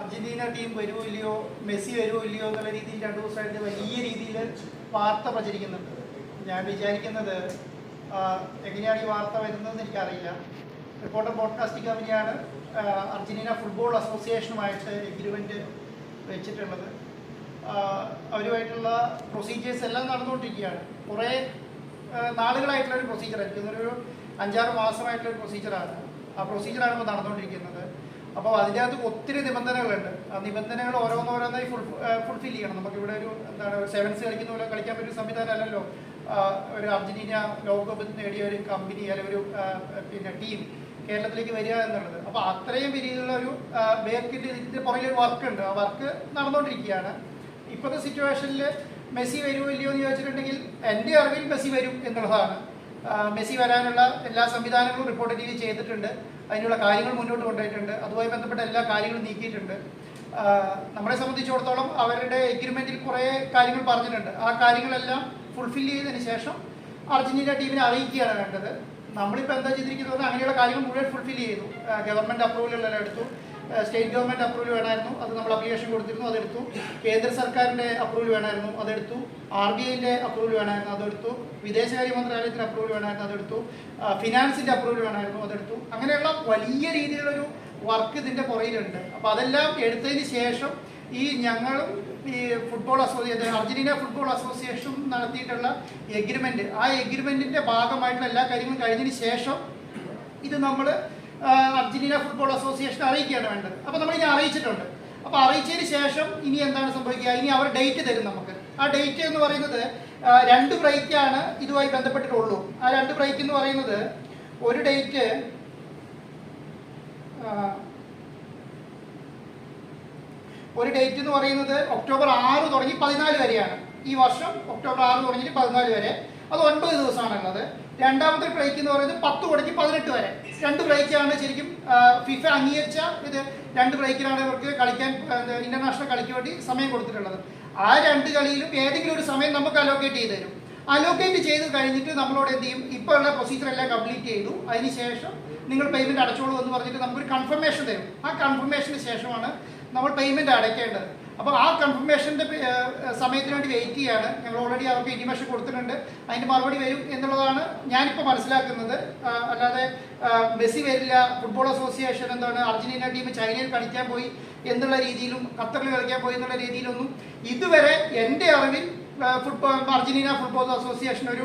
Argentina team വരുമോ ഇല്ലയോ Messi വരുമോ ഇല്ലയോ എന്നുള്ള രീതിയിൽ രണ്ടു ദിവസമായിട്ട് വലിയ രീതിയിൽ വാർത്ത പ്രചരിക്കുന്നുണ്ട്. ഞാൻ വിചാരിക്കുന്നത് എങ്ങനെയാണ് ഈ വാർത്ത വരുന്നതെന്ന് എനിക്കറിയില്ല. റിപ്പോർട്ടർ ബോഡ്കാസ്റ്റിംഗ് കമ്പനിയാണ് അർജന്റീന ഫുട്ബോൾ അസോസിയേഷനുമായിട്ട് എഗ്രിമെന്റ് വെച്ചിട്ടുള്ളത്. അവരുമായിട്ടുള്ള പ്രൊസീജിയേഴ്സ് എല്ലാം നടന്നുകൊണ്ടിരിക്കുകയാണ്. കുറേ നാളുകളായിട്ടുള്ള ഒരു പ്രൊസീജിയർ ആയിരിക്കും. ഒരു അഞ്ചാറ് മാസമായിട്ടുള്ള ഒരു പ്രൊസീജിയറാണ് ആ പ്രൊസീജിയറാണ് ഇപ്പോൾ നടന്നുകൊണ്ടിരിക്കുന്നത്. അപ്പോൾ അതിന്റെ അകത്ത് ഒത്തിരി നിബന്ധനകളുണ്ട്. ആ നിബന്ധനകൾ ഓരോന്നോരോന്നായി ഫുൾ ഫുൾഫിൽ ചെയ്യണം. നമുക്ക് ഇവിടെ ഒരു എന്താണ് സെവൻസ് കളിക്കുന്ന പോലെ കളിക്കാൻ പറ്റിയ സംവിധാനം അല്ലല്ലോ ഒരു അർജന്റീന ലോകകപ്പ് നേടിയ ഒരു കമ്പനി അല്ലെങ്കിൽ ഒരു പിന്നെ ടീം കേരളത്തിലേക്ക് വരിക എന്നുള്ളത്. അപ്പോൾ അത്രയും രീതിയിലുള്ള ഒരു ബേക്കിന്റെ ഇതിന്റെ പുറകിൽ വർക്ക് ഉണ്ട്. ആ വർക്ക് നടന്നുകൊണ്ടിരിക്കുകയാണ് ഇപ്പോഴത്തെ സിറ്റുവേഷനിൽ മെസ്സി വരുമോ ഇല്ലയോ എന്ന് ചോദിച്ചിട്ടുണ്ടെങ്കിൽ എന്റെ അറിവിൽ മെസ്സി വരും എന്നുള്ളതാണ്. മെസ്സി വരാനുള്ള എല്ലാ സംവിധാനങ്ങളും റിപ്പോർട്ട് രീതി ചെയ്തിട്ടുണ്ട്. അതിനുള്ള കാര്യങ്ങൾ മുന്നോട്ട് കൊണ്ടുപോയിട്ടുണ്ട്. അതുമായി ബന്ധപ്പെട്ട എല്ലാ കാര്യങ്ങളും നീക്കിയിട്ടുണ്ട്. നമ്മളെ സംബന്ധിച്ചിടത്തോളം അവരുടെ എഗ്രിമെന്റിൽ കുറേ കാര്യങ്ങൾ പറഞ്ഞിട്ടുണ്ട്. ആ കാര്യങ്ങളെല്ലാം ഫുൾഫിൽ ചെയ്തതിന് ശേഷം അർജന്റീന ടീമിനെ അറിയിക്കുകയാണ് വേണ്ടത്. നമ്മളിപ്പോൾ എന്താ ചെയ്തിരിക്കുന്നത്? അങ്ങനെയുള്ള കാര്യങ്ങൾ മുഴുവൻ ഫുൾഫിൽ ചെയ്തു. ഗവൺമെന്റ് അപ്രൂവലുകളെല്ലാം എടുത്തു. സ്റ്റേറ്റ് ഗവൺമെന്റ് അപ്രൂവൽ വേണമായിരുന്നു. അത് നമ്മൾ അപ്ലിക്കേഷൻ കൊടുത്തിരുന്നു അതെടുത്തു. കേന്ദ്ര സർക്കാരിന്റെ അപ്രൂവൽ വേണമായിരുന്നു അതെടുത്തു. ആർ ബി ഐന്റെ അപ്രൂവൽ വേണമായിരുന്നു അതെടുത്തു. വിദേശകാര്യ മന്ത്രാലയത്തിന്റെ അപ്രൂവൽ വേണമായിരുന്നു അതെടുത്തു. ഫിനാൻസിന്റെ അപ്രൂവൽ വേണമായിരുന്നു അതെടുത്തു. അങ്ങനെയുള്ള വലിയ രീതിയിലുള്ളൊരു വർക്ക് ഇതിന്റെ പുറയിലുണ്ട്. അപ്പോൾ അതെല്ലാം എടുത്തതിന് ശേഷം ഈ ഞങ്ങളും ഈ football association Argentina football association നടത്തിയിട്ടുള്ള എഗ്രിമെന്റ് ആ എഗ്രിമെന്റിന്റെ ഭാഗമായിട്ടുള്ള എല്ലാ കാര്യങ്ങളും കഴിഞ്ഞതിന് ശേഷം ഇത് നമ്മൾ അർജന്റീന ഫുട്ബോൾ അസോസിയേഷൻ അറിയിക്കുകയാണ് വേണ്ടത്. അപ്പോൾ നമ്മൾ ഇനി അറിയിച്ചിട്ടുണ്ട്. അപ്പോൾ അറിയിച്ചതിന് ശേഷം ഇനി എന്താണ് സംഭവിക്കുക? ഇനി അവർ ഡേറ്റ് തരും നമുക്ക്. ആ ഡേറ്റ് എന്ന് പറയുന്നത് രണ്ട് ബ്രേക്കാണ് ഇതുമായി ബന്ധപ്പെട്ടിട്ടുള്ളൂ. ആ രണ്ട് ബ്രേക്ക് എന്ന് പറയുന്നത് ഒരു ഡേറ്റ് ഒരു ഡേറ്റ് എന്ന് പറയുന്നത് ഒക്ടോബർ ആറ് തുടങ്ങി പതിനാല് വരെയാണ്. ഈ വർഷം ഒക്ടോബർ ആറ് തുടങ്ങി പതിനാല് വരെ. അത് ഒൻപത് ദിവസമാണുള്ളത് രണ്ടാമത്തെ ബ്രേക്ക് എന്ന് പറയുന്നത് പത്ത് മണിക്ക് പതിനെട്ട് വരെ. രണ്ട് ബ്രേക്കാണ് ശരിക്കും ഫിഫ അംഗീകരിച്ച ഇത് രണ്ട് ബ്രേക്കിലാണ് ഇവർക്ക് കളിക്കാൻ ഇന്റർനാഷണൽ കളിക്ക് വേണ്ടി സമയം കൊടുത്തിട്ടുള്ളത്. ആ രണ്ട് കളിയിലും ഏതെങ്കിലും ഒരു സമയം നമുക്ക് അലോക്കേറ്റ് ചെയ്ത് തരും. അലോക്കേറ്റ് ചെയ്ത് കഴിഞ്ഞിട്ട് നമ്മളോട് എന്ത് ചെയ്യും? ഇപ്പോൾ ഉള്ള പ്രൊസീജിയർ എല്ലാം കംപ്ലീറ്റ് ചെയ്തു. അതിനുശേഷം നിങ്ങൾ പേയ്മെന്റ് അടച്ചോളൂ എന്ന് പറഞ്ഞിട്ട് നമുക്കൊരു കൺഫർമേഷൻ തരും. ആ കൺഫർമേഷന് ശേഷമാണ് നമ്മൾ പേയ്മെന്റ് അടയ്ക്കേണ്ടത്. അപ്പോൾ ആ കൺഫർമേഷന്റെ സമയത്തിന് വേണ്ടി വെയിറ്റ് ചെയ്യാണ്. ഞങ്ങൾ ഓൾറെഡി അവർക്ക് ഇന്റിമേഷൻ കൊടുത്തിട്ടുണ്ട്. അതിന്റെ മറുപടി വരും എന്നുള്ളതാണ് ഞാനിപ്പോൾ മനസ്സിലാക്കുന്നത്. അല്ലാതെ മെസ്സി വരില്ല ഫുട്ബോൾ അസോസിയേഷൻ എന്താണ് അർജന്റീന ടീം ചൈനയിൽ കളിക്കാൻ പോയി എന്നുള്ള രീതിയിലും ഖത്തറിൽ കളിക്കാൻ പോയി എന്നുള്ള രീതിയിലൊന്നും ഇതുവരെ എന്റെ അറിവിൽ ഫുട്ബോൾ അർജന്റീന ഫുട്ബോൾ അസോസിയേഷൻ ഒരു